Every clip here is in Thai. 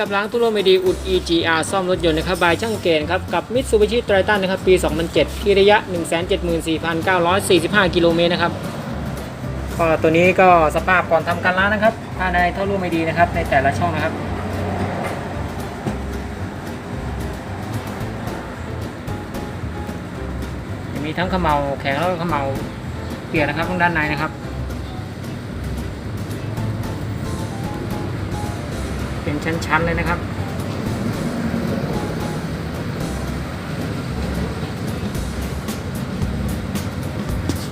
กับร้านตู้ร่วมดีอุด EGR ซ่อมรถยนต์นะครับบายช่างเกณฑ์ครับกับมิตซูบิชิไตรตันนะครับปี 2007 ที่ระยะ 174,945 กิโลเมตรนะครับก็ตัวนี้ก็สภาพก่อนทำการล้างนะครับภายในเท่าร่วมไอดีนะครับในแต่ละช่องนะครับจะมีทั้งเขมเหลาแข็งแล้วก็เขมเหลาเปียกนะครับตรงด้านในนะครับ เป็นชั้น ๆ เลยนะครับ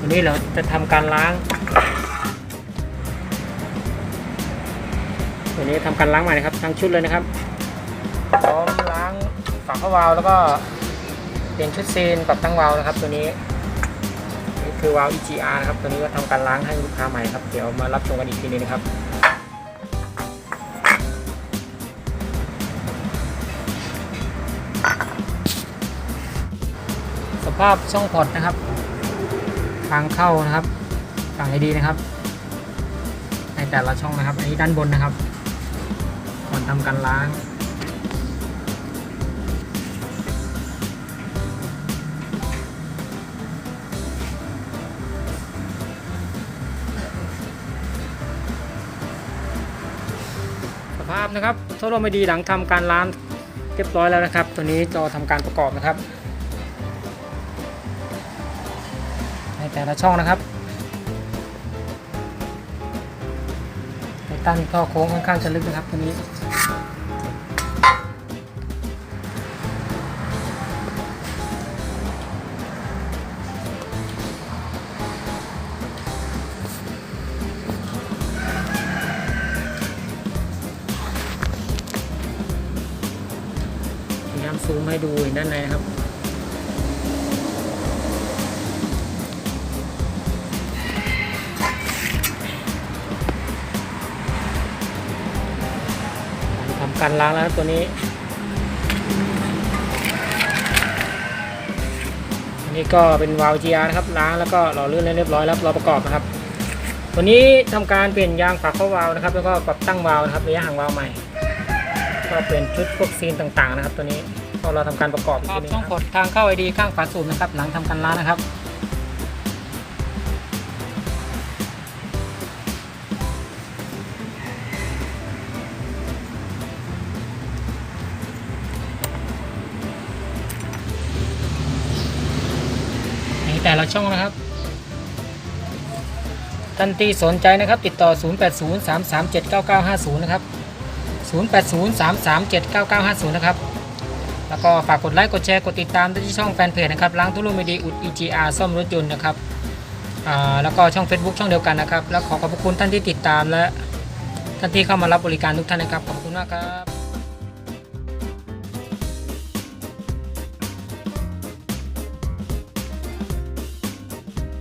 วันนี้เราจะทำการล้าง วันนี้ทำการล้างใหม่นะครับ ทั้งชุดเลยนะครับ พร้อมล้างฝาเข้าวาล์วแล้วก็เปลี่ยนชุดซีนปรับตั้งวาล์วนะครับ ตัวนี้นี่คือวาล์ว EGR นะครับ ตัวนี้ก็ทำการล้างให้ลูกค้าใหม่ครับ เดี๋ยวมารับชมกันอีกทีนึงนะครับ ภาพช่องพอร์ตนะครับ ทางเข้านะครับฟังให้ดีนะครับ ในแต่ละช่องนะครับ อันนี้ด้านบนนะครับ ก่อนทำการล้างสภาพนะครับทษลมไม่ดีหลังทำการล้างเรียบร้อยแล้วนะครับ ตัวนี้จอทำการประกอบนะครับ แต่ละช่องนะครับไททันก็โค้งค่อนข้างจะลึกนะครับตัวนี้พยายามซูมให้ดูด้านในนะครับ การล้างแล้วครับตัวนี้ อันนี้ก็เป็นวาล์ว GR นะครับล้างแล้วก็หล่อลื่นเรียบร้อยแล้วรอประกอบนะครับ ตัวนี้ทำการเปลี่ยนยางฝาเข้าวาล์วนะครับ แล้วก็ปรับตั้งวาล์วนะครับระยะห่างวาล์วใหม่ ก็เป็นชุดพวกซีนต่างๆนะครับ ตัวนี้พอเราทำการประกอบช่องกดทางเข้าไอดีข้างฝาสูบนะครับ หลังทำการล้างนะครับ แต่ละช่องนะครับทันที่สนใจนะครับติดต่อ 0803379950 นะครับ 0803379950 นะครับ แล้วก็ฝากกดไลค์กดแชร์กดติดตามได้ที่ช่องแฟนเพจนะครับล้างทุลุมีดีอุด EGR ซ่อมรถยนต์นะครับแล้วก็ช่อง Facebook ช่องเดียวกันนะครับ แล้วขอขอบคุณท่านที่ติดตามและท่านที่เข้ามารับบริการทุกท่านนะครับ ขอบคุณมากครับ